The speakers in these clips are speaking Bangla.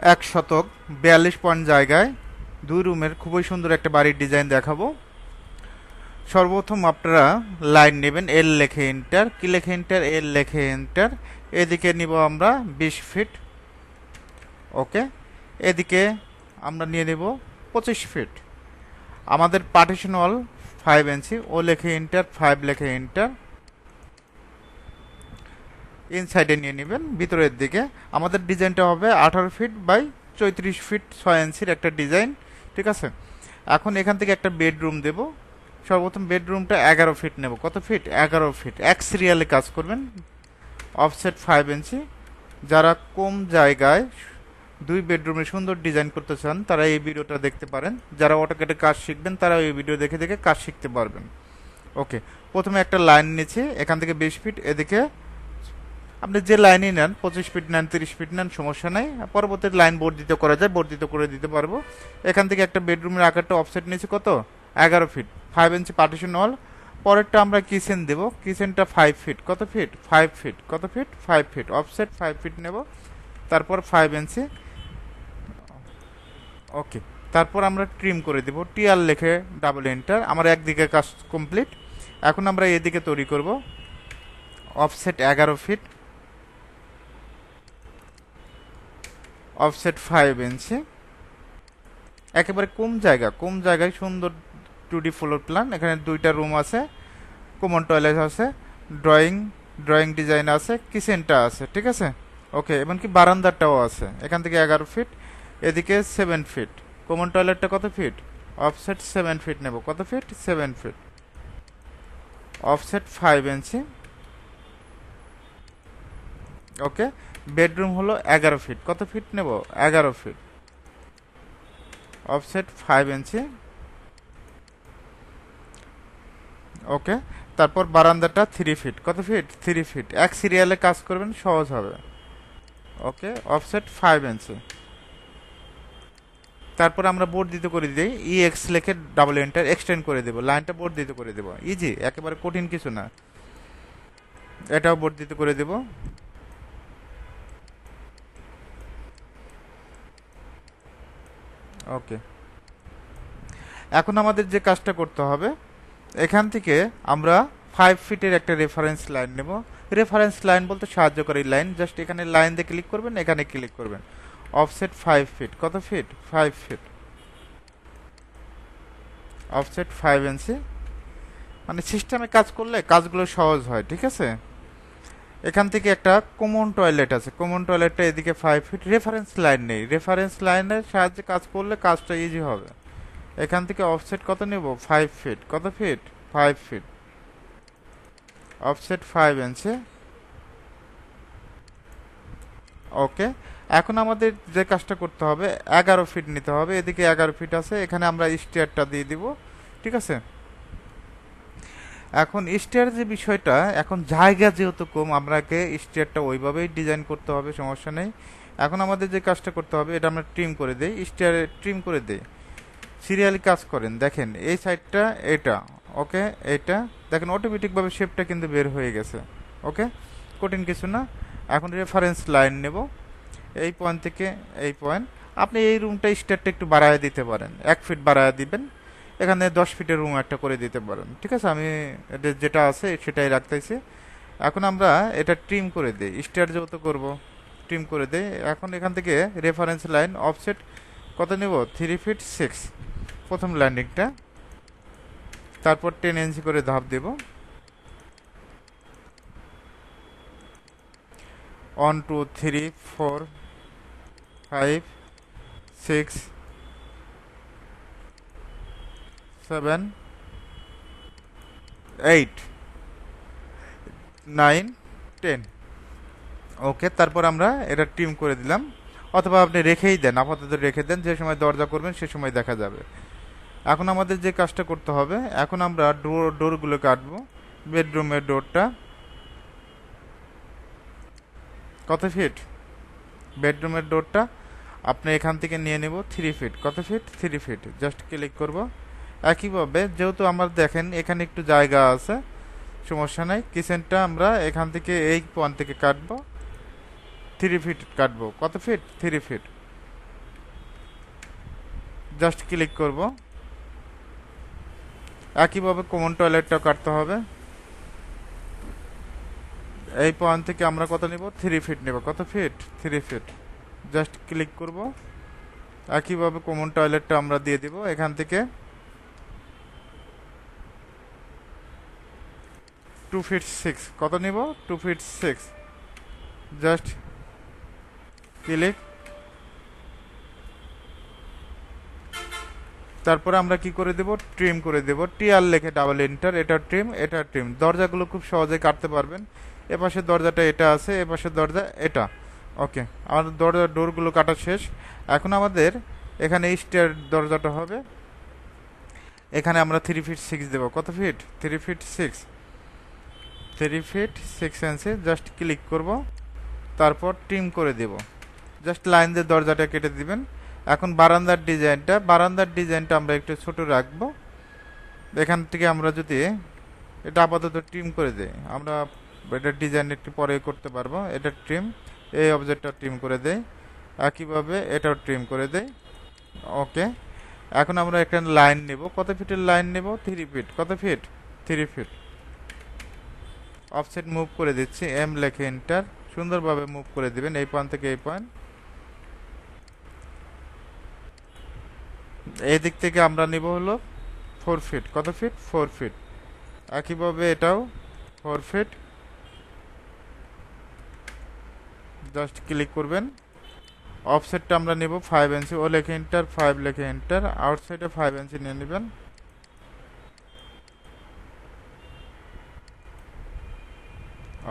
এক শতক, বিয়াল্লিশ পয়েন্ট জায়গায়। দুই রুমের খুবই সুন্দর একটা বাড়ির ডিজাইন দেখাবো। সর্বপ্রথম আপনারা লাইন নেবেন এল লেখে এন্টার কি লেখে এন্টার এল লেখে এন্টার এদিকে নিব আমরা বিশ ফিট ওকে এদিকে আমরা নিয়ে নেব পঁচিশ ফিট আমাদের পার্টিশন ওয়াল ফাইভ ইঞ্চি ও লেখে এন্টার ফাইভ লেখে এন্টার ইনসাইডে নিয়ে নেবেন, ভিতরের দিকে। আমাদের ডিজাইনটা হবে আঠারো ফিট বাই চৌত্রিশ ফিট ছয় ইঞ্চির একটা ডিজাইন, ঠিক আছে? এখন এখান থেকে একটা বেডরুম দেব। সর্বপ্রথম বেডরুমটা এগারো ফিট নেব। কত ফিট? এগারো ফিট। এক সিরিয়ালে কাজ করবেন। Offset five inch. যারা কম জায়গায় দুই বেডরুমে সুন্দর ডিজাইন করতে চান, তারা এই ভিডিওটা দেখতে পারেন। যারা অটোকেটে কাজ শিখবেন তারা এই ভিডিও দেখে দেখে কাজ শিখতে পারবেন। ওকে, প্রথমে একটা লাইন নিচ্ছে। এখান থেকে বিশ ফিট, এদিকে আপনি যে লাইনই নেন, পঁচিশ ফিট নেন, তিরিশ ফিট নেন, সমস্যা নাই। পরবর্তী লাইন বর্ধিত করা যায়, বর্ধিত করে দিতে পারব। এখান থেকে একটা বেডরুমের আকারটা অফসেট নিয়েছে কত? এগারো feet five inch partition wall পরেরটা আমরা কিচেন দেব। কিচেনটা ফাইভ ফিট কত ফিট ফাইভ ফিট কত feet five feet offset five feet নেব। তারপর ফাইভ ইঞ্চি ওকে তারপর আমরা ট্রিম করে দেব। টিআর লেখে ডাবল এন্টার আমার একদিকে কাজ কমপ্লিট এখন আমরা এদিকে তৈরি করব। অফসেট এগারো ফিট অফসেট ফাইভ ইঞ্চি একেবারে কম জায়গা, কম জায়গায় সুন্দর টু ডি ফ্লোর প্ল্যান এখানে দুইটা রুম আছে কমন টয়লেট আছে ড্রয়িং ড্রয়িং ডিজাইন আছে কিচেনটা আছে, ঠিক আছে? ওকে এমনকি বারান্দারটাও আছে, এখান থেকে এগারো ফিট এদিকে সেভেন ফিট কমন টয়লেটটা কত ফিট অফসেট সেভেন ফিট নেব, কত feet seven feet offset five inch okay bedroom হলো এগারো ফিট। কত ফিট নেব? এগারো feet. Offset five inch. Okay, তারপর বারান্দাটা থ্রি ফিট। কত ফিট? Three feet. এক সিরিয়ালে কাজ করবেন, সহজ হবে। Okay, offset five inch. তারপর আমরা বোর্ড দিতে করে দিই। ই এক্স লেখে ডাবল এন্টার এক্সটেন্ড করে দেবো। লাইনটা বোর্ড দিতে করে দেবো। ইজি একেবারে কঠিন কিছু না। এটাও বোর্ড দিতে করে দেবো। ওকে। এখন আমাদের যে কাজটা করতে হবে, এখান থেকে আমরা ফাইভ ফিটের একটা রেফারেন্স লাইন নেব। রেফারেন্স লাইন বলতে সাহায্যকারী লাইন জাস্ট এখানে লাইন দিয়ে ক্লিক করবেন, এখানে ক্লিক করবেন। অফসেট ফাইভ ফিট কত feet five feet offset five inch মানে সিস্টেমে কাজ করলে কাজগুলো সহজ হয়, ঠিক আছে? এখান থেকে একটা কমন টয়লেট আছে। কমন টয়লেটটা এদিকে ফাইভ ফিট রেফারেন্স লাইন নেই। রেফারেন্স লাইনের সাহায্যে কাজ করলে কাজটা ইজি হবে। এখান থেকে অফসেট কত নেব? ফাইভ ফিট কত feet five feet offset five inch okay. এখন আমাদের যে কাজটা করতে হবে, এগারো ফিট নিতে হবে। এদিকে এগারো ফিট আছে। এখানে আমরা স্টেয়ারটা দিয়ে দিব। ঠিক আছে? এখন স্টেয়ার যে বিষয়টা, এখন জায়গা যেহেতু কম, আমরাকে স্টেয়ারটা ওইভাবেই ডিজাইন করতে হবে, সমস্যা নেই। এখন আমাদের যে কাজটা করতে হবে, এটা আমরা ট্রিম করে দিই স্টেয়ারে ট্রিম করে দিই। সিরিয়ালি কাজ করেন, দেখেন, এই সাইডটা এটা ওকে এটা, দেখেন অটোমেটিকভাবে শেপটা কিন্তু বের হয়ে গেছে ওকে কঠিন কিছু না। এখন রেফারেন্স লাইন নেব, এই পয়েন্ট থেকে এই পয়েন্ট আপনি এই রুমটা স্টেয়ারটা একটু বাড়ায় দিতে পারেন, এক ফিট বাড়ায় দিবেন এখানে দশ ফিটের রুম একটা করে দিতে পারেন। ঠিক আছে? আমি এটা যেটা আছে সেটাই রাখতেছি। এখন আমরা এটা ট্রিম করে দিই। স্টেয়ার যেহেতু করব ট্রিম করে দিই। এখন এখান থেকে রেফারেন্স লাইন অফসেট কত নেব? থ্রি ফিট সিক্স প্রথম ল্যান্ডিংটা তারপর টেন ইঞ্চি করে ধাপ দেব। One two three four five six seven eight nine ten okay তারপর আমরা এটা টিম করে দিলাম। অথবা আপনি রেখেই দেন, আপাতত রেখে দেন, যে সময় দরজা করবেন, সে সময় দেখা যাবে। এখন আমাদের যে কাজটা করতে হবে, এখন আমরা ডোর ডোরগুলো কাটবো। বেডরুমের ডোরটা কত ফিট বেডরুমের ডোরটা আপনি এখান থেকে নিয়ে নেব থ্রি ফিট কত feet three feet just click করব। একইভাবে যেহেতু আমার দেখেন এখানে একটু জায়গা আছে, সমস্যা নাই। কিচেনটা আমরা এখান থেকে এই পয়েন্ট থেকে কাটবো। থ্রি ফিট কাটবো। কত feet three feet just click করব। একইভাবে কমন টয়লেটটা কাটতে হবে। এই পয়েন্ট থেকে আমরা কত নিব? থ্রি ফিট নেব। কত feet three feet just click করব। একইভাবে কমন টয়লেটটা আমরা দিয়ে দিব এখান থেকে। টু ফিট সিক্স কত নিব? Two feet six just click তারপরে আমরা কি করে দেব? ট্রিম করে দেব। টিআর লেখে ডাবল এন্টার এটা ট্রিম এটা ট্রিম দরজাগুলো খুব সহজে কাটতে পারবেন। এপাশে দরজাটা এটা আছে, এপাশে দরজা এটা। ওকে আমাদের দরজা ডোরগুলো কাটা শেষ। এখন আমাদের এখানে স্টেয়ার দরজাটা হবে। এখানে আমরা থ্রি ফিট সিক্স দেবো। কত feet three feet six three feet six inch just click করব। তারপর ট্রিম করে দেব। জাস্ট লাইন দিয়ে দরজাটা কেটে দিবেন। এখন বারান্দার ডিজাইনটা বারান্দার ডিজাইনটা আমরা একটু ছোট রাখব। এখান থেকে আমরা যদি এটা আপাতত ট্রিম করে দেই, আমরা এটা ডিজাইন একটু পরে করতে পারব। এটা ট্রিম এই অবজেক্টটা ট্রিম করে দেই। একইভাবে এটাও ট্রিম করে দেই। ওকে এখন আমরা একটা লাইন নেব। কত ফিটের লাইন নেব? থ্রি ফিট কত feet three feet offset move করে দিচ্ছি এম লেখে এন্টার সুন্দরভাবে মুভ করে দিবেন, এই পয়েন্ট থেকে এই পয়েন্ট এই দিক থেকে আমরা নিব হলো ফোর ফিট কত ফিট ফোর ফিট একইভাবে এটাও ফোর ফিট জাস্ট ক্লিক করবেন। অফসেটটা আমরা নেব ফাইভ ইঞ্চি ও লেখে এন্টার ফাইভ লেখে এন্টার আউটসাইডে ফাইভ ইঞ্চি নিয়ে নেবেন।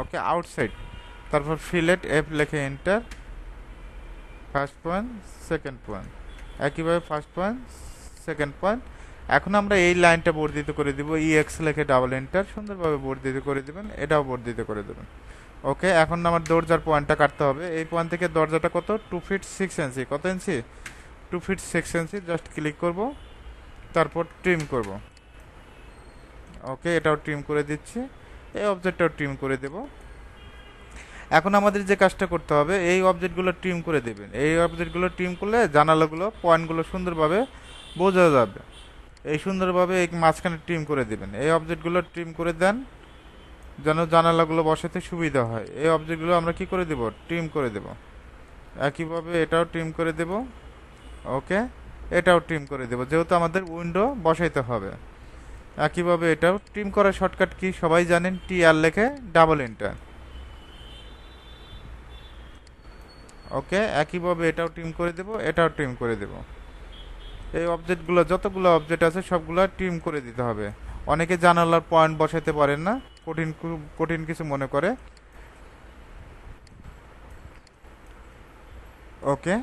ওকে আউটসাইড তারপর ফিলেট এফ লেখে enter first point second point একইভাবে ফার্স্ট পয়েন্ট সেকেন্ড পয়েন্ট এখন আমরা এই লাইনটা বর্ধিত করে দিব ই এক্স লেখে ডাবল এন্টার সুন্দরভাবে বর্ধিত করে দিবেন, এটাও বর্ধিত করে দেবেন। ওকে এখন আমার দরজার পয়েন্টটা কাটতে হবে। এই পয়েন্ট থেকে দরজাটা কত? টু ফিট সিক্স ইঞ্চি কত inch two feet six inch just click করব, তারপর ট্রিম করব। ওকে এটাও ট্রিম করে দিচ্ছি। এই অবজেক্টটাও ট্রিম করে দেব। এখন আমাদের যে কাজটা করতে হবে, এই অবজেক্টগুলো ট্রিম করে দেবেন। এই অবজেক্টগুলো ট্রিম করলে জানালাগুলো পয়েন্টগুলো সুন্দরভাবে বোঝা যাবে। এই সুন্দরভাবে এই মাঝখানে ট্রিম করে দেবেন। এই অবজেক্টগুলো ট্রিম করে দেন, যেন জানালাগুলো বসাতে সুবিধা হয়। এই অবজেক্টগুলো আমরা কি করে দেব? ট্রিম করে দেব। একইভাবে এটাও ট্রিম করে দেব। ওকে এটাও ট্রিম করে দেব। যেহেতু আমাদের উইন্ডো বসাইতে হবে। একইভাবে এটাও ট্রিম করার শর্টকাট কি সবাই জানেন? টি আর লেখে ডাবল এন্টার। ওকে, একইভাবে এটাও ট্রিম করে দেব, এটাও ট্রিম করে দেব। এই অবজেক্টগুলো, যতগুলো অবজেক্ট আছে, সবগুলো ট্রিম করে দিতে হবে। অনেকে জানালার পয়েন্ট বসাতে পারেন না, কঠিন কঠিন কিছু মনে করে। ওকে,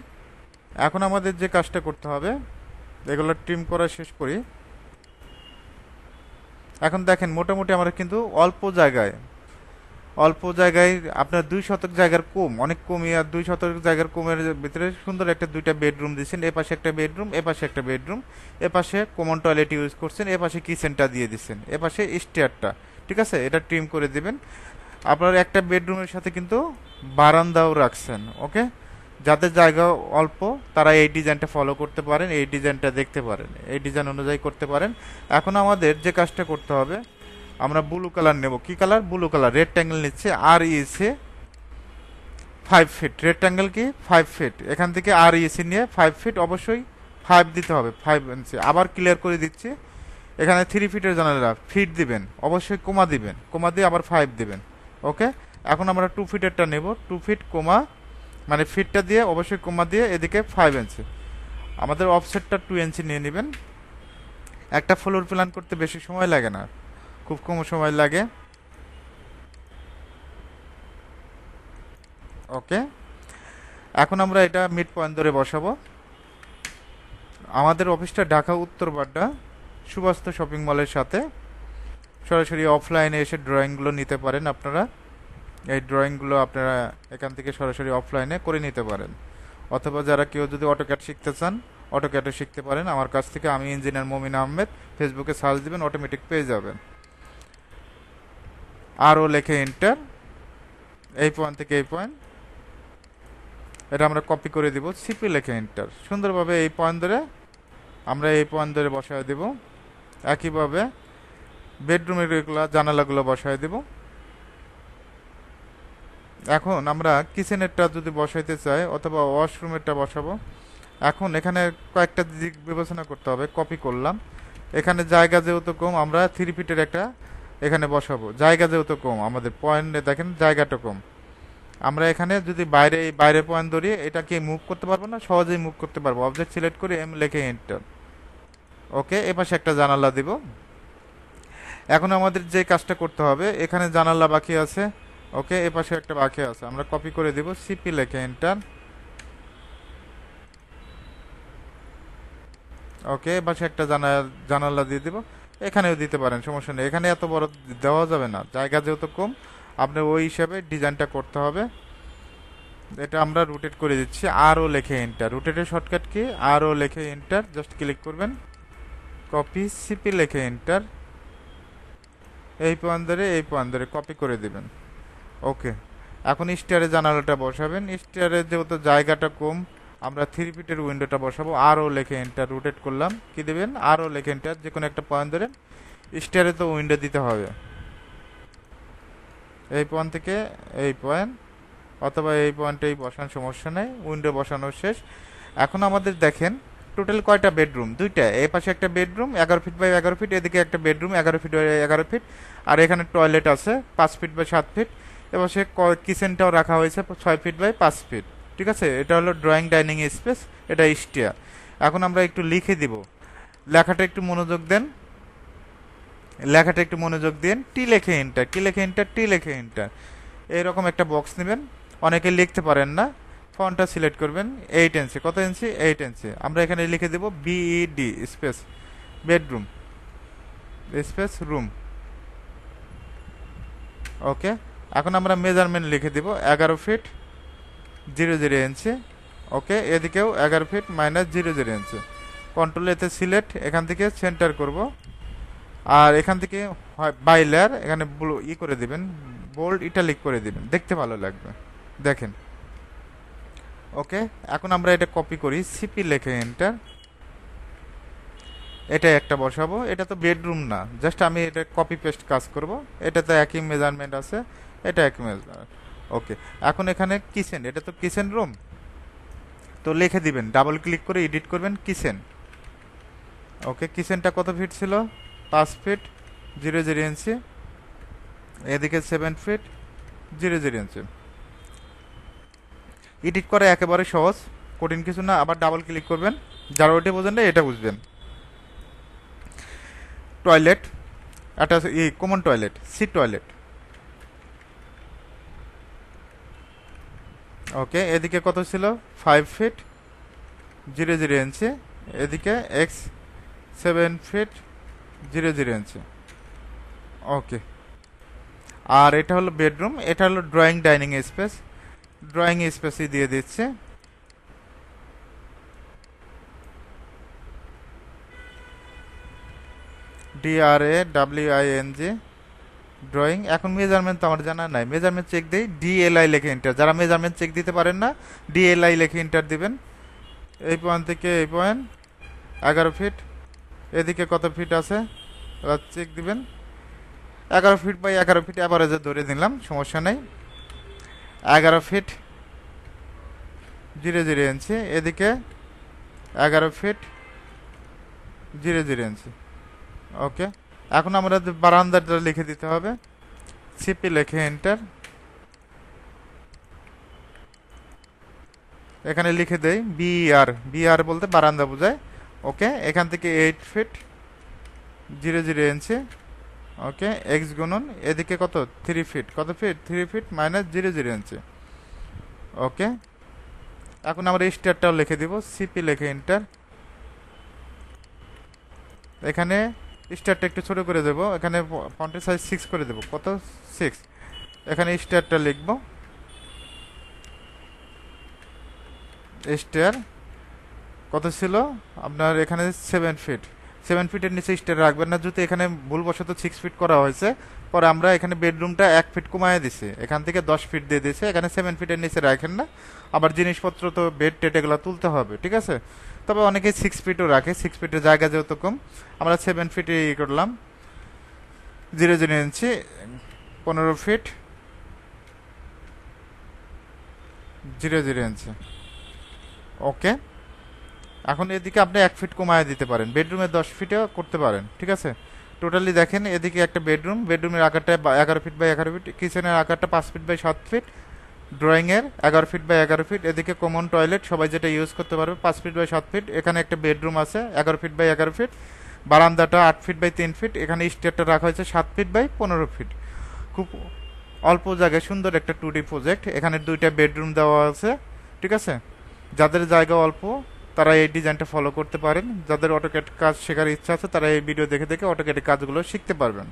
এখন আমাদের যে কাজটা করতে হবে, এগুলো ট্রিম করা শেষ করি। এখন দেখেন, মোটামুটি আমরা কিন্তু অল্প জায়গায় অল্প জায়গায় আপনার দুই শতক জায়গার কম, অনেক কমই, আর দুই শতক জায়গার কমের ভিতরে সুন্দর একটা দুইটা বেডরুম দিচ্ছেন। এ পাশে একটা বেডরুম, এ পাশে একটা বেডরুম, এ পাশে কমন টয়লেট ইউজ করছেন, এ পাশে কিচেনটা দিয়ে দিচ্ছেন, এ পাশে স্টেয়ারটা ঠিক আছে? এটা ট্রিম করে দেবেন। আপনার একটা বেডরুমের সাথে কিন্তু বারান্দাও রাখছেন ওকে যাদের জায়গা অল্প, তারা এই ডিজাইনটা ফলো করতে পারেন, এই ডিজাইনটা দেখতে পারেন, এই ডিজাইন অনুযায়ী করতে পারেন। এখন আমাদের যে কাজটা করতে হবে, আমরা ব্লু কালার নেব। কি colour blue colour rectangle নিচ্ছে আর ইসে ফাইভ ফিট রেড ট্যাঙ্গেল কি? ফাইভ ফিট এখান থেকে আর ইসি নিয়ে ফাইভ ফিট অবশ্যই ফাইভ দিতে হবে ফাইভ ইঞ্চি আবার ক্লিয়ার করে দিচ্ছি। এখানে থ্রি ফিটের জানালা ফিট দিবেন। অবশ্যই কোমা দিবেন। কোমা দিয়ে আবার ফাইভ দিবেন। ওকে এখন আমরা টু ফিটেরটা নেব। টু ফিট কোমা মানে ফিটটা দিয়ে, অবশ্যই কোমা দিয়ে এদিকে ফাইভ ইঞ্চি আমাদের অফসেটটা টু ইঞ্চি নিয়ে নেবেন। একটা ফ্লোর প্ল্যান করতে বেশি সময় লাগে না। খুব কম সময় লাগে। ওকে এখন আমরা এটা মিড পয়েন্ট ধরে বসাবো। আমাদের অফিসটা ঢাকা উত্তর বাড্ডা, সুবাস্ত শপিং মলের সাথে। সরাসরি অফলাইনে এসে ড্রয়িংগুলো নিতে পারেন আপনারা। এই ড্রয়িংগুলো আপনারা এখান থেকে সরাসরি অফলাইনে করে নিতে পারেন। অথবা যারা কেউ যদি অটোক্যাট শিখতে চান অটোক্যাটও শিখতে পারেন। আমার কাছ থেকে আমি ইঞ্জিনিয়ার মমিন আহমেদ ফেসবুকে সার্চ দিবেন অটোমেটিক পেয়ে যাবেন। আরও লেখে ইন্টার এই পয়েন্ট থেকে এই পয়েন্ট এটা আমরা কপি করে দিব সিপি লেখে ইন্টার সুন্দরভাবে এই পয়েন্ট ধরে আমরা এই পয়েন্ট ধরে বসায় দেব। একইভাবে বেডরুমের জানালাগুলো বসায় দেব। এখন আমরা কিচেনেরটা যদি বসাইতে চাই, অথবা ওয়াশরুমেরটা বসাবো। এখন এখানে কয়েকটা দিক বিবেচনা করতে হবে কপি করলাম। এখানে জায়গা যেহেতু কম, আমরা থ্রি ফিটের একটা এখানে বসাবো। জায়গা যেহেতু কম, আমাদের পয়েন্টে দেখেন জায়গাটা কম। আমরা এখানে যদি বাইরে বাইরে পয়েন্ট ধরি এটাকে মুভ করতে পারব না, সহজেই মুভ করতে পারব। অবজেক্ট সিলেক্ট করে এম লেখে এন্টার ওকে এপাশে একটা জানালা দিব। এখন আমাদের যে কাজটা করতে হবে, এখানে জানালা বাকি আছে। ওকে এপাশে একটা বাকি আছে। আমরা কপি করে দিব সিপি লেখে এন্টার ওকে, এ পাশে একটা জানা, জানালা দিয়ে দিব। এখানেও দিতে পারেন, সমস্যা নেই। এখানে এত বড় দেওয়া যাবে না। জায়গা যেহেতু কম, আপনি ওই হিসাবে ডিজাইনটা করতে হবে। এটা আমরা রোটেট করে দিচ্ছি। আরও লেখে এন্টার রোটেটের শর্টকাট কি? আরও লেখে এন্টার জাস্ট ক্লিক করবেন। কপি সিপি লেখে এন্টার এই পয়েন্ট ধরে, এই পয়েন্ট ধরে কপি করে দিবেন। ওকে। এখন স্টারে জানালাটা বসাবেন। স্টারে যেহেতু জায়গাটা কম, আমরা থ্রি ফিটের উইন্ডোটা বসাবো। আরও লেখে এন্টার রোটেট করলাম। কি দেবেন? আরও লেখে এন্টার যে কোনো একটা পয়েন্ট ধরে স্টারে তো উইন্ডো দিতে হবে। এই পয়েন্ট থেকে এই পয়েন্ট অথবা এই পয়েন্টেই বসান, সমস্যা নেই। উইন্ডো বসানো শেষ। এখন আমাদের দেখেন টোটাল কয়টা বেডরুম দুইটা। এই পাশে একটা বেডরুম এগারো ফিট বাই এগারো ফিট এদিকে একটা বেডরুম এগারো ফিট বাই এগারো ফিট আর এখানে টয়লেট আছে, পাঁচ ফিট বাই সাত ফিট এবার সে কিচেনটাও রাখা হয়েছে ছয় ফিট বাই পাঁচ ফিট। ঠিক আছে? এটা হলো ড্রয়িং ডাইনিং স্পেস এটা স্টিয়ার এখন আমরা একটু লিখে দিব। লেখাটা একটু মনোযোগ দেন। লেখাটা একটু মনোযোগ দিন। টি লেখে এন্টার কি লেখে এন্টার টি লেখে এন্টার এইরকম একটা বক্স নেবেন। অনেকে লিখতে পারেন না। ফন্টটা সিলেক্ট করবেন। এইট ইঞ্চি কত ইঞ্চি এইট ইঞ্চি আমরা এখানে লিখে দেব BED space bedroom space room okay এখন আমরা মেজারমেন্ট লিখে দিব, এগারো feet zero zero inch okay এদিকেও এগারো feet minus zero zero inch control এতে সিলেক্ট এখান থেকে সেন্টার করব। আর এখান থেকে বাই লেয়ার এখানে ব্লু ই করে দিবেন বোল্ড ইটালিক করে দিবেন। দেখতে ভালো লাগবে। দেখেন। ওকে এখন আমরা এটা কপি করি সিপি লেখে এন্টার এটা একটা বসাবো। এটা তো বেডরুম না। জাস্ট আমি এটা কপি পেস্ট কাজ করব। এটা তো একই মেজারমেন্ট আছে। এটা এক ওকে এখন এখানে কিচেন এটা তো কিচেন রুম তো লিখে দিবেন ডাবল ক্লিক করে এডিট করবেন কিচেন ওকে কিচেনটা কত ফিট ছিল? পাঁচ ফিট জিরো জিরো ইঞ্চি এদিকে seven feet zero zero inch edit করা একেবারে সহজ, কঠিন কিছু না, আবার ডাবল ক্লিক করবেন। যারা ওইটা বোঝেন না, এটা বুঝবেন। টয়লেট একটা ই common toilet seat toilet okay এদিকে কত ছিল? Five feet zero zero inch এদিকে x seven feet zero zero inch okay আর এটা হলো বেডরুম এটা হলো ড্রয়িং ডাইনিং স্পেস ড্রয়িং স্পেসই দিয়ে দিচ্ছে। ডিআরএ জি ড্রয়িং এখন মেজারমেন্ট তো আমার জানা নাই। মেজারমেন্ট চেক দিই ডিএলআই লেখে এন্টার যারা মেজারমেন্ট চেক দিতে পারেন না ডিএলআই লেখে এন্টার দিবেন। এই পয়েন্ট থেকে এই পয়েন্ট এগারো ফিট এদিকে কত ফিট আছে? চেক দিবেন। এগারো ফিট বাই এগারো ফিট অ্যাভারেজে ধরে দিলাম সমস্যা নেই। এগারো ফিট জিরো জিরো ইঞ্চি এদিকে এগারো feet zero zero inch okay এখন আমরা বারান্দাটা লিখে দিতে হবে। সিপি লেখে এন্টার এখানে লিখে দেই বিআর বিআর বলতে বারান্দা বোঝায়। ওকে এখান থেকে eight feet zero zero inch okay X গুণন, এদিকে কত? থ্রি ফিট কত feet three feet minus zero zero inch okay এখন আমরা স্টারটাও লিখে দিব। সিপি লিখে এন্টার এখানে স্টারটা একটু ছোট করে দেবো। এখানে ফন্টের সাইজ সিক্স করে দেবো। কত? সিক্স এখানে স্টারটা লিখব। স্টার কত ছিল? আপনার এখানে সেভেন ফিট সেভেন ফিটের নিচে স্টেয়ার রাখবেন না যদি এখানে ভুলবশত সিক্স ফিট করা হয়েছে। পরে আমরা এখানে বেডরুমটা এক ফিট কমায় দিছি। এখান থেকে দশ ফিট দিয়ে দিয়েছে। এখানে সেভেন ফিটের নিচে রাখেন না। আবার জিনিসপত্র তো বেড টেট এগুলো তুলতে হবে, ঠিক আছে? তবে অনেকে সিক্স ফিটও রাখে। সিক্স ফিটের জায়গা যেহেতু কম, আমরা সেভেন ফিটে করলাম। জিরো জিরো ইঞ্চি পনেরো feet zero zero inch okay এখন এদিকে আপনি এক ফিট কমায় দিতে পারেন। বেডরুমে দশ ফিটেও করতে পারেন, ঠিক আছে? টোটালি দেখেন, এদিকে একটা বেডরুম বেডরুমের আকারটা এগারো ফিট বাই এগারো ফিট কিচেনের আকারটা পাঁচ ফিট বাই সাত ফিট ড্রয়িংয়ের এগারো ফিট বাই এগারো ফিট এদিকে কমন টয়লেট সবাই যেটা ইউজ করতে পারবে, পাঁচ ফিট বাই সাত ফিট এখানে একটা বেডরুম আছে, এগারো ফিট বাই এগারো ফিট বারান্দাটা আট ফিট বাই তিন ফিট এখানে স্টেয়ারটা রাখা হয়েছে সাত ফিট বাই পনেরো ফিট খুব অল্প জায়গায় সুন্দর একটা টু ডি প্রজেক্ট এখানে দুইটা বেডরুম দেওয়া আছে, ঠিক আছে? যাদের জায়গা অল্প, তারা এই ডিজাইনটা ফলো করতে পারেন। যাদের অটোকেট কাজ শেখার ইচ্ছা আছে, তারা এই ভিডিও দেখে দেখে অটোকেটের কাজগুলো শিখতে পারবেন।